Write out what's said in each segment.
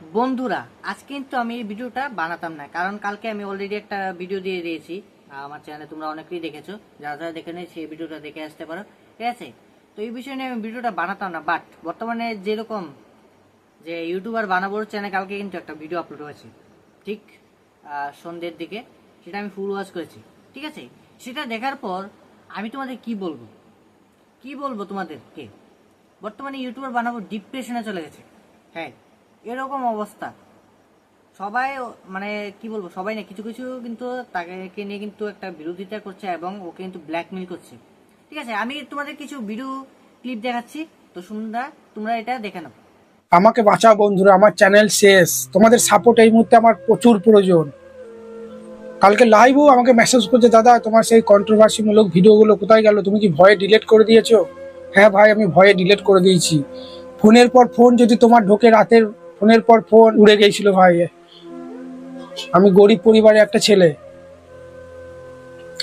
বন্ধুরা আজকে কিন্তু আমি এই ভিডিওটা বানাতাম না, কারণ কালকে আমি অলরেডি একটা ভিডিও দিয়ে দিয়েছি। আমার চ্যানেলে তোমরা অনেকেই দেখেছ, যারা যারা দেখে নেই সেই ভিডিওটা দেখে আসতে পারো। ঠিক আছে? তো এই বিষয় নিয়ে আমি ভিডিওটা বানাতাম না বাট বর্তমানে যেরকম যে ইউটিউবার বানাবোর চ্যানেলে কালকে কিন্তু একটা ভিডিও আপলোড হয়েছে। ঠিক সন্ধ্যের দিকে, সেটা আমি ফুল ওয়াশ করেছি। ঠিক আছে? সেটা দেখার পর আমি তোমাদের কি বলব? কি বলব তোমাদেরকে? বর্তমানে ইউটিউবার বানাবো ডিপ্রেশনে চলে গেছে। হ্যাঁ এরকম অবস্থা। সবাই মানে কি বলব, সবাই না কিছু কিছু কিন্তু তাকে নিয়ে কিন্তু একটা বিরোধিতা করছে এবং ওকে কিন্তু ব্ল্যাকমেল করছে। ঠিক আছে, আমি তোমাদের কিছু ভিডিও ক্লিপ দেখাচ্ছি। তো সুন্দর তোমরা এটা দেখে নাও। আমাকে বাঁচাও বন্ধুরা, আমার চ্যানেল শেষ। তোমাদের সাপোর্ট এই মুহূর্তে আমার প্রচুর প্রয়োজন। কালকে লাইভও আমাকে মেসেজ করছে, দাদা, তোমার সেই কন্ট্রোভার্সিমূলক ভিডিওগুলো কোথায় গেল? তুমি কি ভয়ে ডিলেট করে দিয়েছ? হ্যাঁ ভাই, আমি ভয়ে ডিলেট করে দিয়েছি। ফোনের পর ফোন যদি তোমার ঢোকে রাতের ফোনের পর ফোন উড়ে গিয়েছিল ভাই। আমি গরিব পরিবারের একটা ছেলে।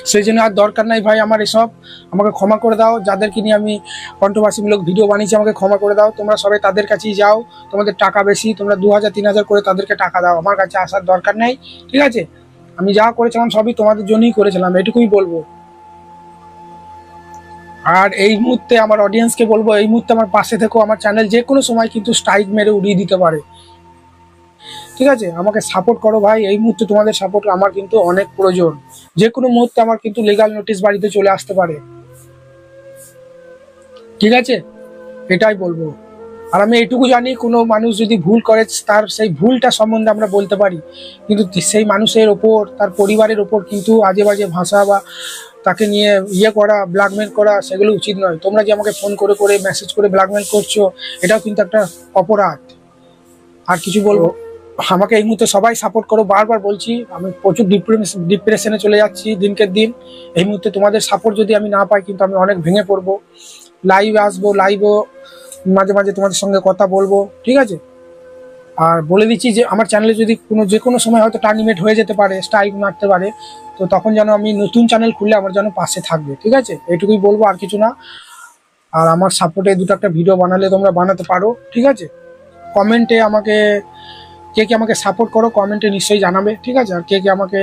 সেই জন্য আর দরকার নাই ভাই আমার এসব। আমাকে ক্ষমা করে দাও। যাদেরকে নিয়ে আমি কন্ট্রোভার্সিমূলক ভিডিও বানিয়েছি, আমাকে ক্ষমা করে দাও। তোমরা সবাই তাদের কাছেই যাও। তোমাদের টাকা বেশি, তোমরা দু হাজার, তিন হাজার করে তাদেরকে টাকা দাও। আমার কাছে আসার দরকার নেই, ঠিক আছে? আমি যা করেছিলাম সবই তোমাদের জন্যই করেছিলাম, এটুকুই বলব। আর এই মুহূর্তে আমার অডিয়েন্সকে বলব, এই মুহূর্তে আমার পাশে থেকেও আমার চ্যানেল যে কোনো সময় কিন্তু স্ট্রাইক মেরে উড়িয়ে দিতে পারে। ঠিক আছে? আমাকে সাপোর্ট করো ভাই, এই মুহূর্তে তোমাদের সাপোর্ট আমার কিন্তু অনেক প্রয়োজন। যে কোনো মুহূর্তে আমার কিন্তু লিগাল নোটিশ বাড়িতে চলে আসতে পারে। ঠিক আছে? এটাই বলব। আর আমি এটুকু জানি, কোনো মানুষ যদি ভুল করে, তার সেই ভুলটা সম্বন্ধে আমরা বলতে পারি। কিন্তু সেই মানুষের ওপর, তার পরিবারের ওপর কিন্তু আজে বাজে ভাষা বা তাকে নিয়ে ইয়ে করা ব্ল্যাকমেল করা সেগুলো উচিত নয়। তোমরা যে আমাকে ফোন করে করে মেসেজ করে ব্ল্যাকমেল করছ এটাও কিন্তু একটা অপরাধ। আর কিছু বলব? আমাকে এই মুহূর্তে সবাই সাপোর্ট করো। বারবার বলছি আমি প্রচুর ডিপ্রেশনে চলে যাচ্ছি দিনকে দিন। এই মুহূর্তে তোমাদের সাপোর্ট যদি আমি না পাই কিন্তু আমি অনেক ভেঙে পড়ব। লাইভ আসব লাইভও মাঝে মাঝে তোমাদের সঙ্গে কথা বলব। ঠিক আছে? আর বলে দিচ্ছি যে আমার চ্যানেলে যদি কোনো যে কোনো সময় হয়তো টার্নিমেট হয়ে যেতে পারে স্ট্রাইক মারতে পারে তো তখন যেন আমি নতুন চ্যানেল খুললে আমার যেন পাশে থাকবে ঠিক আছে? এটুকুই বলব আর কিছু না। আর আমার সাপোর্টে দুটো একটা ভিডিও বানালে তোমরা বানাতে পারো ঠিক আছে? কমেন্টে আমাকে কে কে আমাকে সাপোর্ট করো কমেন্টে নিশ্চয়ই জানাবে ঠিক আছে? আর কে কে আমাকে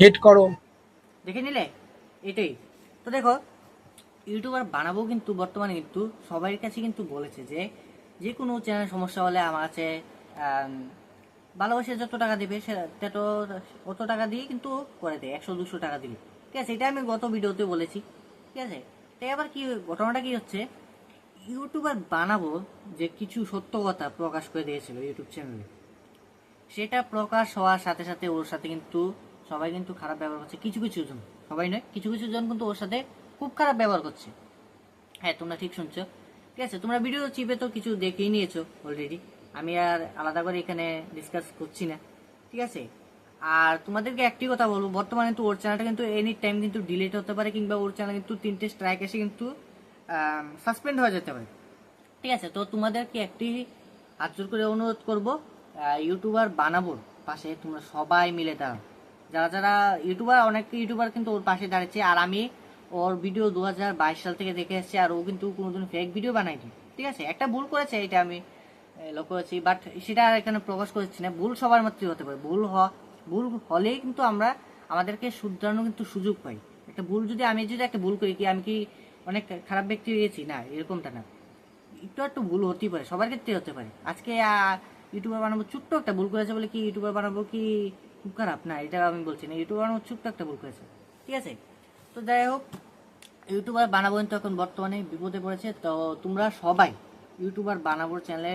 হেট করো। দেখে নিলে? এটাই। তো দেখো ইউটিউবার বানাবো কিন্তু বর্তমানে কিন্তু সবার কাছে কিন্তু বলেছে যে যে কোনো চ্যানেল সমস্যা হলে আমার আম, ভালোবাসে যত টাকা দেবে, সে তত, অত টাকা দিয়ে কিন্তু করে দেয়, একশো, দুশো টাকা দিলে। ঠিক আছে? এটা আমি গত ভিডিওতে বলেছি। ঠিক আছে? তাই আবার কি ঘটনাটা কি হচ্ছে? ইউটিউবার বানাবো যে কিছু সত্য কথা প্রকাশ করে দিয়েছিল ইউটিউব চ্যানেলে। সেটা প্রকাশ হওয়ার সাথে সাথে ওর সাথে কিন্তু সবাই কিন্তু খারাপ ব্যবহার করছে। কিছু কিছু জন। সবাই নয়, কিছু কিছু জন কিন্তু ওর সাথে খুব খারাপ ব্যবহার করছে। হ্যাঁ তোমরা ঠিক শুনছো। ঠিক আছে? তোমরা ভিডিও চিপে তো কিছু দেখেই নিয়েছো অলরেডি আমি আর আলাদা করে এখানে ডিসকাস করছি না, ঠিক আছে? আর তোমাদেরকে একটি কথা বলব, বর্তমানে তো ওর চ্যানেলটা কিন্তু এনি টাইম কিন্তু ডিলিট হতে পারে কিংবা ওর চ্যানেল কিন্তু তিনটে স্ট্রাইক এসে কিন্তু সাসপেন্ড হয়ে যেতে পারে। ঠিক আছে? তো তোমাদেরকে একটি হাত করে অনুরোধ করব ইউটিউবার বানাবোর পাশে তোমরা সবাই মিলে দাঁড়াও। যারা যারা ইউটিউবার অনেক ইউটিউবার কিন্তু ওর পাশে দাঁড়িয়েছে আর আমি ওর ভিডিও দু হাজার বাইশ সাল থেকে দেখে এসেছি আর ও কিন্তু কোনোদিন ফেক ভিডিও বানায়নি। ঠিক আছে? একটা ভুল করেছে, এটা আমি লক্ষ্য করেছি বাট সেটা এখানে প্রকাশ করছি না। ভুল সবার মধ্যেই হতে পারে। ভুল হওয়া ভুল হলেই কিন্তু আমরা আমাদেরকে শুধরানোর কিন্তু সুযোগ পাই। একটা ভুল যদি আমি যদি একটা ভুল করি, কি আমি কি অনেক খারাপ ব্যক্তি হয়েছি? না, এরকমটা না। একটু একটু ভুল হতেই পারে, সবার ক্ষেত্রে হতে পারে। আজকে ইউটিউবার বানাবো, ছোট্ট একটা ভুল করেছে বলে কি ইউটিউবার বানাবো কি খুব খারাপ? না, এটা আমি বলছি না। ইউটিউবার বানাবো, ছোট্ট একটা ভুল করেছে। ঠিক আছে? তো যাই হোক, ইউটিউবার বানাবো কিন্তু এখন বর্তমানে বিপদে পড়েছে। তো তোমরা সবাই ইউটিউবার বানাবোর চ্যানেলে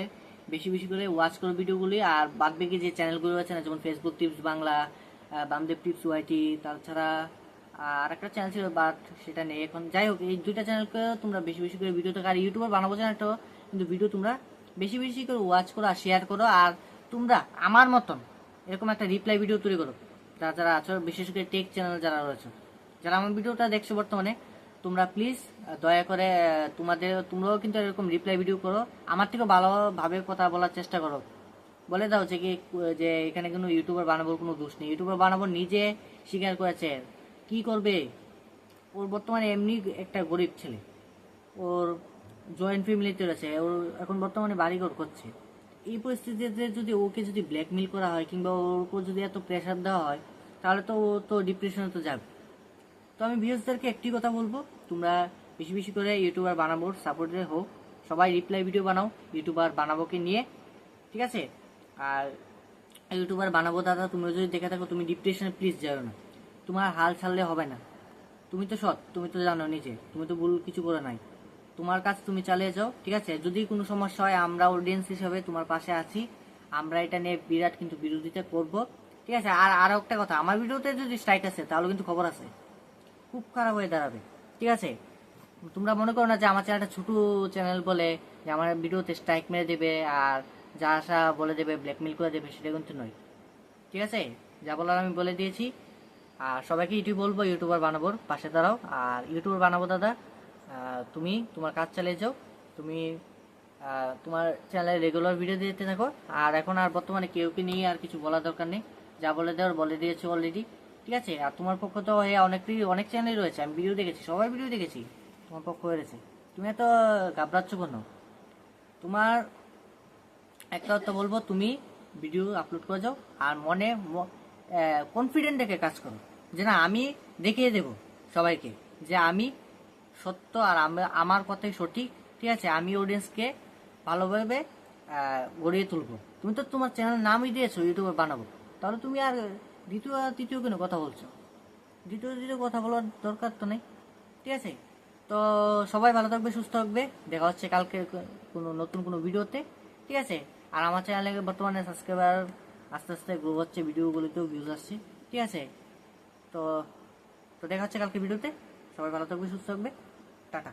বেশি বেশি করে ওয়াচ করো ভিডিওগুলি আর বাদ বাকি যে চ্যানেলগুলো আছে না, যেমন Facebook tips Bangla Bamdev tips YT তাছাড়া আর একটা চ্যানেল ছিল বাট সেটা নেই। এখন যাই হোক, এই দুইটা চ্যানেলকে তোমরা বেশি বেশি করে ভিডিও দেখো, আর ইউটিউবার বানাবো চ্যানেলটা কিন্তু ভিডিও তোমরা বেশি বেশি করে ওয়াচ করো আর শেয়ার করো, আর তোমরা আমার মতন এরকম একটা রিপ্লাই ভিডিও তৈরি করো। যারা যারা আছো, বিশেষ করে টেক চ্যানেল যারা রয়েছে। যারা আমার ভিডিওটা দেখছ বর্তমানে তোমরা প্লিজ দয়া করে তোমাদের, তোমরাও কিন্তু এরকম রিপ্লাই ভিডিও করো। আমার থেকেও ভালোভাবে কথা বলার চেষ্টা করো। বলে দাও যে কি, যে এখানে কোনো ইউটিউবার বানাবোর কোনো দোষ নেই। ইউটিউবার বানাবো নিজে স্বীকার করেছে। কি করবে? ওর বর্তমানে এমনি একটা গরিব ছেলে। ওর জয়েন্ট ফ্যামিলিতে রয়েছে। ওর এখন বর্তমানে বাড়িঘর করছে। এই পরিস্থিতিতে যদি ওকে যদি ব্ল্যাকমেল করা হয় কিংবা ওর উপর যদি এত প্রেশার দেওয়া হয়, তাহলে তো ও তো ডিপ্রেশনে তো যাবে। আমি ভিউজদেরকে একটি কথা বলব। তোমরা বেশি বেশি করে ইউটিউবার বানাবো সাপোর্টে হোক। সবাই রিপ্লাই ভিডিও বানাও, ইউটিউবার বানাবোকে নিয়ে, ঠিক আছে? আর ইউটিউবার বানাবো দাদা তুমি যদি দেখে থাকো, তুমি ডিপ্রেশনে প্লিজ যাও না। তোমার হাল ছাড়লে হবে না। তুমি তো সৎ, তুমি তো জানো নিজে। তুমি তো ভুল কিছু করে নাই। তোমার কাজ তুমি চালিয়ে যাও, ঠিক আছে? যদি কোনো সমস্যা হয়, আমরা অডিয়েন্স হিসাবে তোমার পাশে আছি। আমরা এটা নিয়ে বিরাট কিন্তু বিরোধিতা করব, ঠিক আছে? আর আরও একটা কথা, আমার ভিডিওতে যদি স্ট্রাইক আছে তাহলে কিন্তু খবর আছে। খুব খারাপ হয়ে দাঁড়াবে। ঠিক আছে? তোমরা মনে করো না যে আমার চ্যানেলটা ছোট চ্যানেল বলে যে আমার ভিডিওতে স্ট্রাইক মেরে দেবে আর যা আসা বলে দেবে ব্ল্যাকমেল করে দেবে, সেটা কিন্তু নয়। ঠিক আছে? যা বলার আমি বলে দিয়েছি। আর সবাইকে ইউটিউব বলব, ইউটিউবার বানাবোর পাশে দাঁড়াও। আর ইউটিউবার বানাবো, দাদা। তুমি তোমার কাজ চালিয়ে যাও। তুমি তোমার চ্যানেলে রেগুলার ভিডিও দিতে থাকো। আর এখন আর বর্তমানে কেউকে নিয়ে আর কিছু বলার দরকার নেই। যা বলে দেওয়ার বলে দিয়েছি অলরেডি ঠিক আছে? আর তোমার পক্ষ তো হয়ে অনেকই অনেক চ্যানেল রয়েছে। আমি ভিডিও দেখেছি, সবাই ভিডিও দেখেছি। তোমার পক্ষ হয়েছে তুমি এত ঘাবড়াচ্ছ কেন? তোমার একটা কথা বলব, তুমি ভিডিও আপলোড করে যাও আর মনে কনফিডেন্ট রেখে কাজ করো। যে না, আমি দেখিয়ে দেব সবাইকে যে আমি সত্য আর আমার কথাই সঠিক, ঠিক আছে? আমি অডিয়েন্সকে ভালোভাবে গড়িয়ে তুলবো। তুমি তো তোমার চ্যানেল নামই দিয়েছ ইউটিউবে বানাবো। তাহলে তুমি আর দ্বিতীয় আর তৃতীয় কেন কথা বলছো? দ্বিতীয় দ্বিতীয় কথা বলার দরকার তো নেই। ঠিক আছে? তো সবাই ভালো থাকবে, সুস্থ থাকবে। দেখা হচ্ছে কালকে কোনো নতুন কোনো ভিডিওতে। ঠিক আছে? আর আমার চ্যানেলে বর্তমানে সাবস্ক্রাইবার আস্তে আস্তে গ্রো হচ্ছে, ভিডিওগুলিতেও ভিউজ আসছে। ঠিক আছে? তো তো দেখা হচ্ছে কালকে ভিডিওতে। সবাই ভালো থাকবে, সুস্থ থাকবে। টাটা।